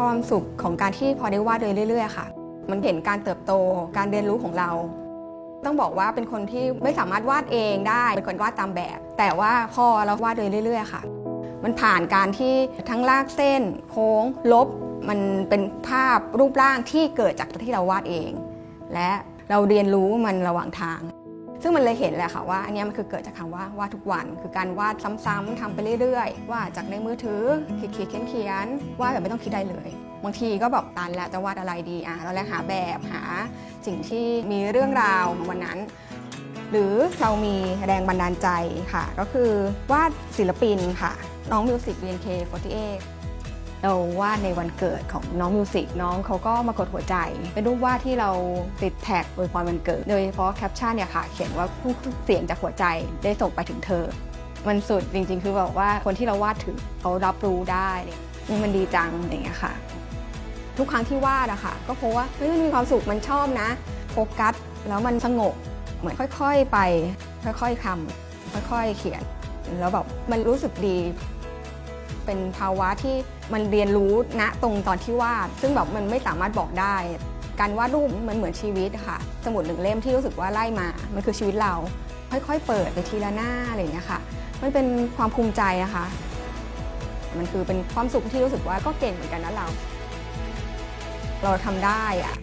ความสุขของการที่พอได้วาดโดยเรื่อย ๆ ค่ะ มันเห็นการเติบโตการเรียนรู้ของเรา ต้องบอกว่าเป็นคนที่ไม่สามารถวาดเองได้เป็นคนวาดตามแบบ แต่ว่าพอเราวาดโดยเรื่อย ๆ ค่ะ มันผ่านการที่ทั้งลากเส้น โค้ง ลบ มันเป็นภาพรูปร่างที่เกิดจากที่เราวาดเอง และเราเรียนรู้มันระหว่างทาง ซึ่งมันเลยเห็นแหละค่ะว่าอันนี้มันคือเกิดจากคำว่าวาดทุกวัน คือการวาดซ้ำๆทำไปเรื่อยๆวาดจากในมือถือขีดๆเขียนวาดแบบไม่ต้องคิดได้เลยบางทีก็แบบตันแล้วจะวาดอะไรดีอะเราเลยหาแบบหาสิ่งที่มีเรื่องราวของวันนั้น หรือเรามีแรงบันดาลใจค่ะ ก็คือวาดศิลปินค่ะ น้องมิวสิก BNK48 เเราวาดในวันเกิดของน้องมิวสิกน้องเขาก็มากดหัวใจ เป็นรูปวาดที่เราติดแท็กอวยพรวันเกิด โดยเฉพาะแคปชั่นเนี่ยค่ะ เขียนว่าทุกเสียงจากหัวใจได้ส่งไปถึงเธอ มันสุดจริงๆ คือแบบว่าคนที่เราวาดถึงเขารับรู้ได้นี่มันดีจังอย่างเงี้ยค่ะ ทุกครั้งที่วาดอะค่ะ ก็เพราะว่าเฮ้ยมันมีความสุขมันชอบนะโฟกัสแล้วมันสงบเหมือนค่อย ๆ ไป ค่อยๆทำค่อย ๆ เขียน แล้วแบบมันรู้สึกดี เป็นภาวะที่มันเรียนรู้ณตรงตอนที่วาด ซึ่งแบบมันไม่สามารถบอกได้ การวาดรูปมันเหมือนชีวิตค่ะ สมุดหนึ่งเล่มที่รู้สึกว่าไล่มา มันคือชีวิตเรา ค่อยๆ เปิดไปทีละหน้าอะไรอย่างเงี้ยค่ะ มันเป็นความภูมิใจนะคะ มันคือเป็นความสุขที่รู้สึกว่าก็เก่งเหมือนกันนะเรา เราทำได้อะ